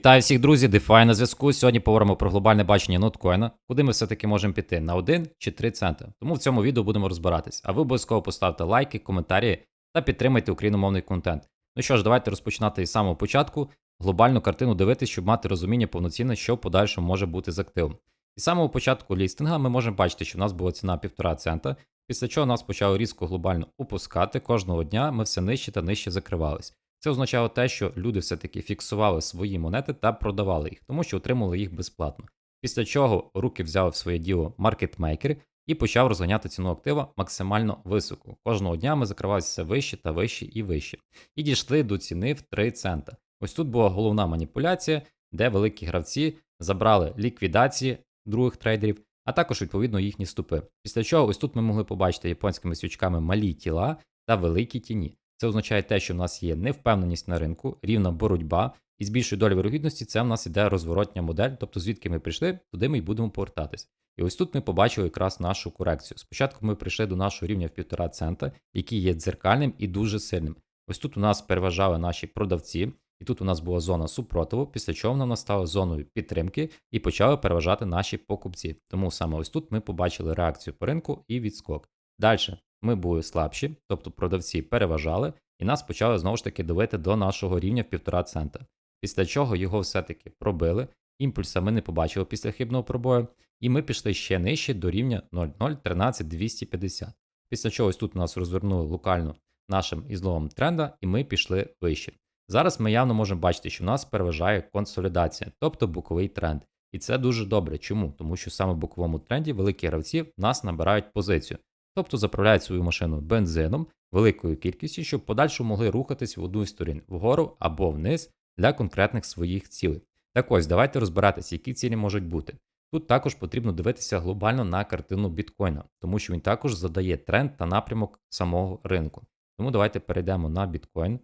Вітаю всіх друзі, DeFi на зв'язку. Сьогодні поговоримо про глобальне бачення ноткоїна, куди ми все-таки можемо піти на 1 чи 3 цента. Тому в цьому відео будемо розбиратись. А ви обов'язково поставте лайки, коментарі та підтримайте україномовний контент. Ну що ж, давайте розпочинати із самого початку, глобальну картину дивитись, щоб мати розуміння повноцінне, що в подальшому може бути з активом. І з самого початку лістинга ми можемо бачити, що в нас була ціна 1,5 цента, після чого нас почало різко глобально опускати. Кожного дня ми все нижче та нижче закривались. Це означало те, що люди все-таки фіксували свої монети та продавали їх, тому що отримали їх безплатно. Після чого руки взяли в своє діло маркетмейкер і почав розганяти ціну актива максимально високо. Кожного дня ми закривалися вище та вище і вище. І дійшли до ціни в 3 цента. Ось тут була головна маніпуляція, де великі гравці забрали ліквідації других трейдерів, а також відповідно їхні ступи. Після чого ось тут ми могли побачити японськими свічками малі тіла та великі тіні. Це означає те, що в нас є невпевненість на ринку, рівна боротьба, і з більшою долею вирогідності це в нас іде розворотня модель, тобто звідки ми прийшли, туди ми й будемо повертатись. І ось тут ми побачили якраз нашу корекцію. Спочатку ми прийшли до нашого рівня в 1,5 цента, який є дзеркальним і дуже сильним. Ось тут у нас переважали наші продавці, і тут у нас була зона супротиву, після чого вона стала зоною підтримки і почали переважати наші покупці. Тому саме ось тут ми побачили реакцію по ринку і відскок. Далі ми були слабші, тобто продавці переважали, і нас почали знову ж таки давити до нашого рівня в 1,5 цента. Після чого його все-таки пробили. Імпульса ми не побачили після хибного пробою, і ми пішли ще нижче до рівня 0,013250. Після чого ось тут нас розвернули локально нашим ізловим тренда, і ми пішли вище. Зараз ми явно можемо бачити, що в нас переважає консолідація, тобто боковий тренд. І це дуже добре. Чому? Тому що саме в боковому тренді великі гравці в нас набирають позицію, тобто заправляють свою машину бензином великою кількістю, щоб в подальшому могли рухатись в одну із сторін вгору або вниз для конкретних своїх цілей. Так ось, давайте розбиратися, які цілі можуть бути. Тут також потрібно дивитися глобально на картину біткоїна, тому що він також задає тренд та напрямок самого ринку. Тому давайте перейдемо на біткоін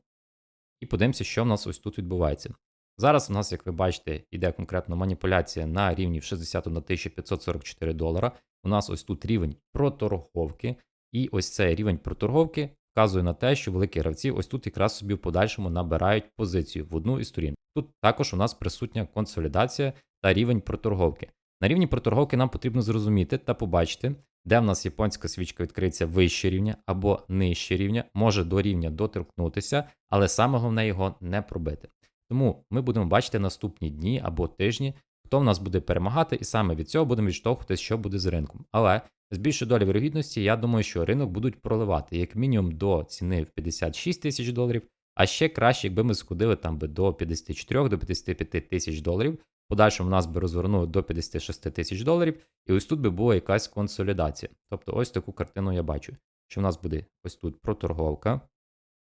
і подивимося, що в нас ось тут відбувається. Зараз у нас, як ви бачите, йде конкретно маніпуляція на рівні в 61 544 долара. У нас ось тут рівень проторговки, і ось цей рівень проторговки вказує на те, що великі гравці ось тут якраз собі в подальшому набирають позицію в одну із сторін. Тут також у нас присутня консолідація та рівень проторговки. На рівні проторговки нам потрібно зрозуміти та побачити, де в нас японська свічка відкриється вище рівня або нижче рівня, може до рівня доторкнутися, але саме головне його не пробити. Тому ми будемо бачити наступні дні або тижні, хто в нас буде перемагати, і саме від цього будемо відштовхуватися, що буде з ринком. Але з більшою долі вірогідності, я думаю, що ринок будуть проливати як мінімум до ціни в 56 тисяч доларів, а ще краще, якби ми сходили там би до 54 до 55 тисяч доларів. Подальшому нас би розвернули до 56 тисяч доларів, і ось тут би була якась консолідація. Тобто ось таку картину я бачу, що в нас буде ось тут проторговка.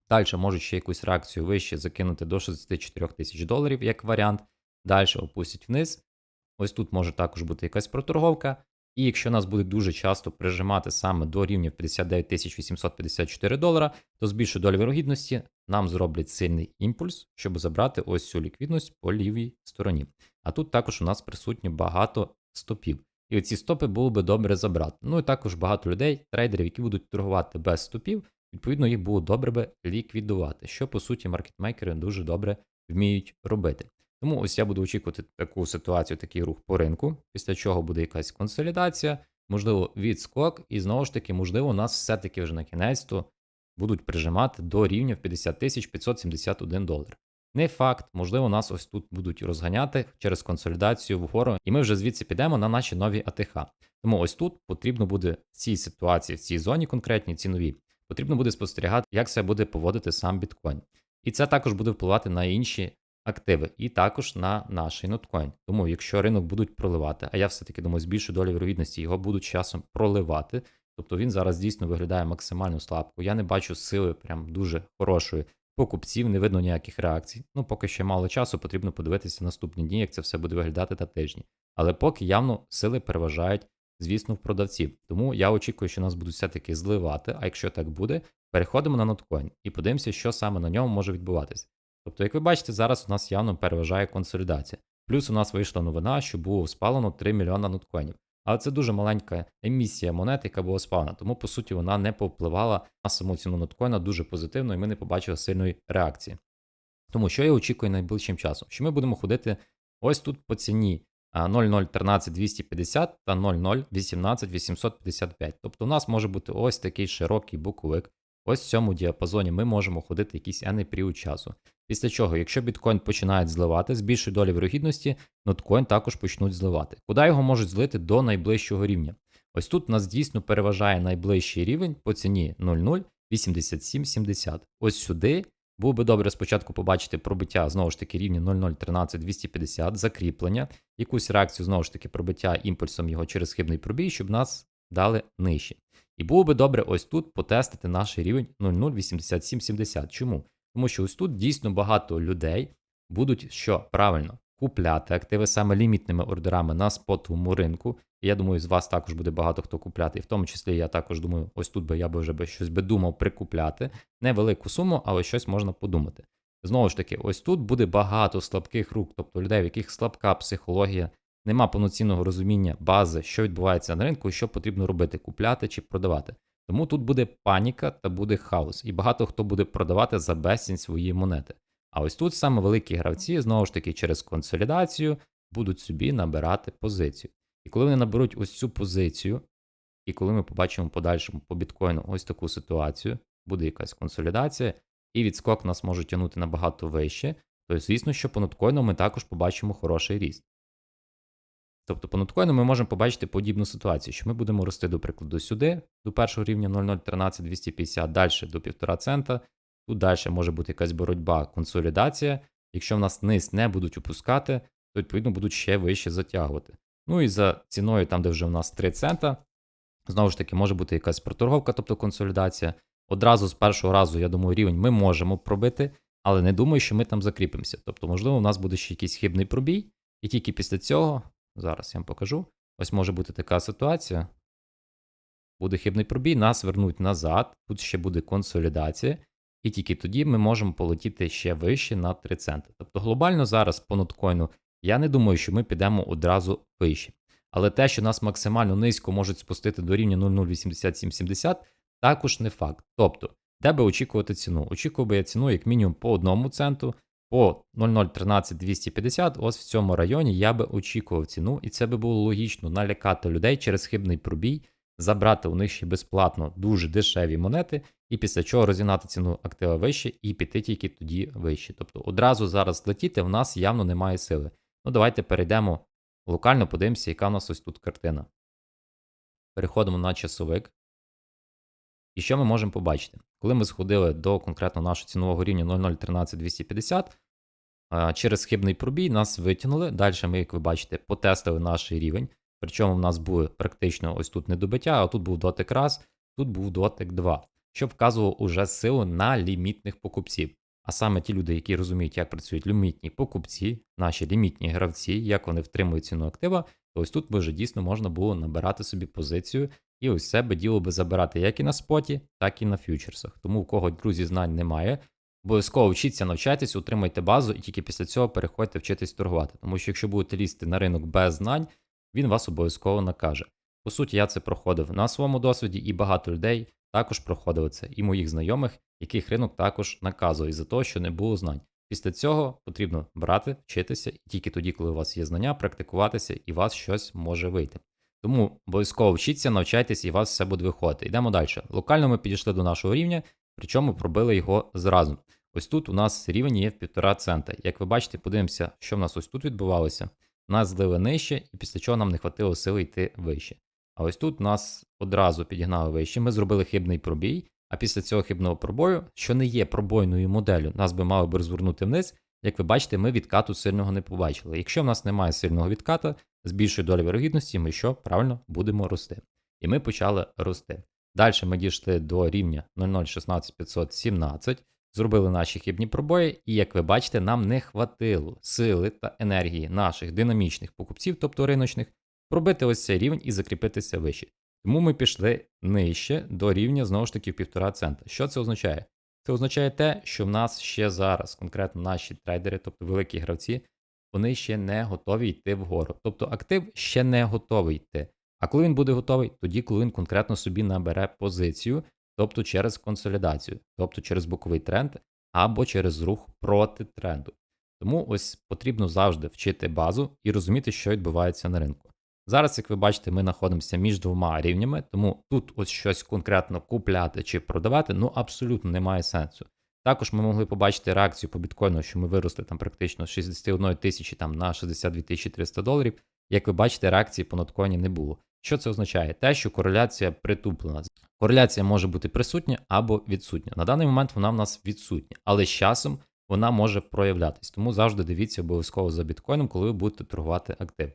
Далі можуть ще якусь реакцію вище закинути до 64 тисяч доларів як варіант. Далі опустять вниз. Ось тут може також бути якась проторговка. І якщо нас буде дуже часто прижимати саме до рівня 59 854 долара, то з більшою долею вирогідності нам зроблять сильний імпульс, щоб забрати ось цю ліквідність по лівій стороні. А тут також у нас присутні багато стопів. І оці стопи було би добре забрати. Ну і також багато людей, трейдерів, які будуть торгувати без стопів, відповідно, їх було добре би ліквідувати, що по суті маркетмейкери дуже добре вміють робити. Тому ось я буду очікувати таку ситуацію, такий рух по ринку, після чого буде якась консолідація, можливо, відскок, і знову ж таки, можливо, нас все-таки вже на кінець то будуть прижимати до рівня в 50 тисяч 571 долар. Не факт, можливо, нас ось тут будуть розганяти через консолідацію вгору, і ми вже звідси підемо на наші нові АТХ. Тому ось тут потрібно буде в цій ситуації, в цій зоні конкретній ціновій, потрібно буде спостерігати, як себе буде поводити сам біткоін. І це також буде впливати на інші активи, і також на наш ноткоін. Тому, якщо ринок будуть проливати, а я все-таки думаю, з більшою долею вірогідності його будуть часом проливати. Тобто він зараз дійсно виглядає максимально слабко. Я не бачу сили прям дуже хорошої. Покупців не видно ніяких реакцій. Ну, поки ще мало часу, потрібно подивитися наступні дні, як це все буде виглядати та тижні. Але поки явно сили переважають, звісно, в продавців. Тому я очікую, що нас будуть все-таки зливати. А якщо так буде, переходимо на ноткоін і подивимося, що саме на ньому може відбуватися. Тобто, як ви бачите, зараз у нас явно переважає консолідація. Плюс у нас вийшла новина, що було спалено 3 мільйона ноткоїнів. Але це дуже маленька емісія монет, яка була спалена. Тому, по суті, вона не повпливала на саму ціну ноткоїна дуже позитивно, і ми не побачили сильної реакції. Тому що я очікую найближчим часом? Що ми будемо ходити ось тут по ціні а, 0013 250 та 0018 855. Тобто у нас може бути ось такий широкий боковик. Ось в цьому діапазоні ми можемо ходити якийсь енний період часу. Після чого, якщо біткоін починає зливати, з більшою долі вирогідності, ноткоін також почнуть зливати. Куди його можуть злити до найближчого рівня? Ось тут нас дійсно переважає найближчий рівень по ціні 008770. Ось сюди було би добре спочатку побачити пробиття знову ж таки рівня 0013 250, закріплення, якусь реакцію знову ж таки пробиття імпульсом його через хибний пробій, щоб нас дали нижче. І було би добре ось тут потестити наш рівень 008770. Чому? Тому що ось тут дійсно багато людей будуть що правильно купляти активи саме лімітними ордерами на спотовому ринку. І я думаю, з вас також буде багато хто купляти. І в тому числі я також думаю, ось тут би я би вже би щось би думав прикупляти. Невелику суму, але щось можна подумати. Знову ж таки, ось тут буде багато слабких рук, тобто людей, в яких слабка психологія, нема повноцінного розуміння бази, що відбувається на ринку і що потрібно робити, купляти чи продавати. Тому тут буде паніка та буде хаос, і багато хто буде продавати за безцінь свої монети. А ось тут саме великі гравці, знову ж таки, через консолідацію будуть собі набирати позицію. І коли вони наберуть ось цю позицію, і коли ми побачимо в подальшому по біткоїну ось таку ситуацію, буде якась консолідація, і відскок нас може тягнути набагато вище, то звісно, що по ноткоїну ми також побачимо хороший ріст. Тобто по ноткоїну ми можемо побачити подібну ситуацію, що ми будемо рости, до прикладу, сюди, до першого рівня 0013 250, далі до 1,5 цента. Тут далі може бути якась боротьба, консолідація. Якщо в нас низ не будуть опускати, то відповідно будуть ще вище затягувати. Ну і за ціною, там, де вже в нас 3 цента, знову ж таки, може бути якась проторговка, тобто консолідація. Одразу з першого разу, я думаю, рівень ми можемо пробити, але не думаю, що ми там закріпимося. Тобто, можливо, у нас буде ще якийсь хибний пробій, і тільки після цього, зараз я вам покажу, ось може бути така ситуація. Буде хибний пробій, нас вернуть назад, тут ще буде консолідація, і тільки тоді ми можемо полетіти ще вище на 3 центи. Тобто глобально зараз по ноткоїну я не думаю, що ми підемо одразу вище. Але те, що нас максимально низько можуть спустити до рівня 0,08770, також не факт. Тобто, де би очікувати ціну? Очікував би я ціну як мінімум по 1 центу, по 0,013-250, ось в цьому районі я би очікував ціну, і це би було логічно налякати людей через хибний пробій, забрати у них ще безплатно дуже дешеві монети, і після чого розігнати ціну актива вище і піти тільки тоді вище. Тобто одразу зараз летіти в нас явно немає сили. Ну, давайте перейдемо локально, подивимося, яка у нас ось тут картина. Переходимо на часовик. І що ми можемо побачити? Коли ми сходили до конкретно нашого цінового рівня 0013250, через хибний пробій нас витягнули. Далі ми, як ви бачите, потестили наш рівень. Причому в нас було практично ось тут недобиття, а тут був дотик раз, тут був дотик 2, що вказувало уже силу на лімітних покупців. А саме ті люди, які розуміють, як працюють лімітні покупці, наші лімітні гравці, як вони втримують ціну актива, то ось тут вже дійсно можна було набирати собі позицію і ось себе діло би забирати як і на споті, так і на фьючерсах. Тому у кого, друзі, знань немає. Обов'язково вчіться, навчайтесь, утримайте базу, і тільки після цього переходьте вчитись торгувати. Тому що якщо будете лізти на ринок без знань, він вас обов'язково накаже. По суті, я це проходив на своєму досвіді, і багато людей також проходили це, і моїх знайомих, яких ринок також наказує за те, що не було знань. Після цього потрібно брати, вчитися, і тільки тоді, коли у вас є знання, практикуватися, і у вас щось може вийти. Тому обов'язково вчіться, навчайтесь, і у вас все буде виходити. Йдемо далі. Локально ми підійшли до нашого рівня, причому пробили його зразу. Ось тут у нас рівень є в 1,5 цента. Як ви бачите, подивимося, що в нас ось тут відбувалося. Нас злили нижче, і після чого нам не хватило сили йти вище. А ось тут нас одразу підігнали вище. Ми зробили хибний пробій, а після цього хибного пробою, що не є пробойною моделлю, нас би мало би розвернути вниз. Як ви бачите, ми відкату сильного не побачили. Якщо в нас немає сильного відката, з більшою долею вірогідності, ми що правильно будемо рости. І ми почали рости. Далі ми дійшли до рівня 0016517, зробили наші хибні пробої, і як ви бачите, нам не хватило сили та енергії наших динамічних покупців, тобто риночних, пробити ось цей рівень і закріпитися вище. Тому ми пішли нижче до рівня знову ж таки 1,5 цента. Що це означає? Це означає те, що в нас ще зараз, конкретно наші трейдери, тобто великі гравці, вони ще не готові йти вгору. Тобто актив ще не готовий йти. А коли він буде готовий, тоді, коли він конкретно собі набере позицію, тобто через консолідацію, тобто через боковий тренд, або через рух проти тренду. Тому ось потрібно завжди вчити базу і розуміти, що відбувається на ринку. Зараз, як ви бачите, ми знаходимося між двома рівнями, тому тут ось щось конкретно купляти чи продавати ну абсолютно немає сенсу. Також ми могли побачити реакцію по біткоїну, що ми виросли там практично з 61 тисячі там на 62 тисячі 300 доларів. Як ви бачите, реакції по ноткоїні не було. Що це означає? Те, що кореляція притуплена. Кореляція може бути присутня або відсутня. На даний момент вона в нас відсутня, але з часом вона може проявлятись. Тому завжди дивіться обов'язково за біткоїном, коли ви будете торгувати актив.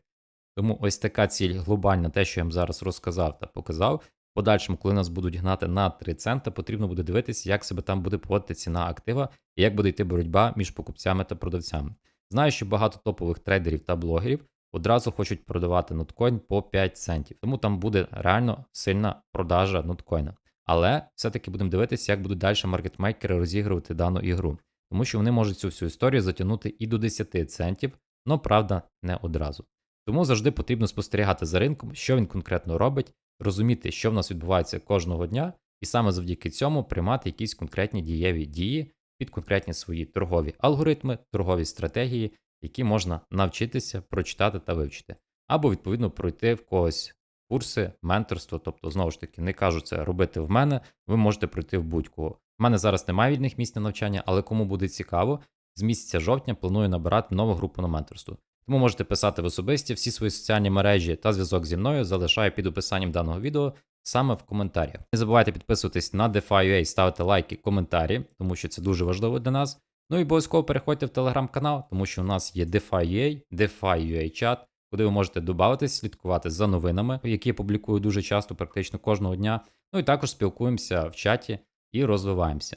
Тому ось така ціль глобальна, те, що я вам зараз розказав та показав. Подальшому, коли нас будуть гнати на 3 цента, потрібно буде дивитися, як себе там буде поводити ціна актива і як буде йти боротьба між покупцями та продавцями. Знаю, що багато топових трейдерів та блогерів одразу хочуть продавати ноткоін по 5 центів, тому там буде реально сильна продажа ноткоїна. Але все-таки будемо дивитися, як будуть далі маркетмейкери розігрувати дану ігру, тому що вони можуть цю всю історію затягнути і до 10 центів, але правда не одразу. Тому завжди потрібно спостерігати за ринком, що він конкретно робить, розуміти, що в нас відбувається кожного дня, і саме завдяки цьому приймати якісь конкретні дієві дії під конкретні свої торгові алгоритми, торгові стратегії, які можна навчитися, прочитати та вивчити, або відповідно пройти в когось курси, менторство. Тобто, знову ж таки, не кажу це робити в мене, ви можете пройти в будь-кого. У мене зараз немає вільних місць на навчання, але кому буде цікаво, з місяця жовтня планую набирати нову групу на менторство. Тому можете писати в особисті всі свої соціальні мережі та зв'язок зі мною залишаю під описанням даного відео саме в коментарях. Не забувайте підписуватись на DeFi.ua, ставити лайки, коментарі, тому що це дуже важливо для нас. Ну і обов'язково переходьте в телеграм-канал, тому що у нас є DeFi.ua, DeFi.ua чат, куди ви можете додатись, слідкувати за новинами, які я публікую дуже часто, практично кожного дня. Ну і також спілкуємося в чаті і розвиваємося.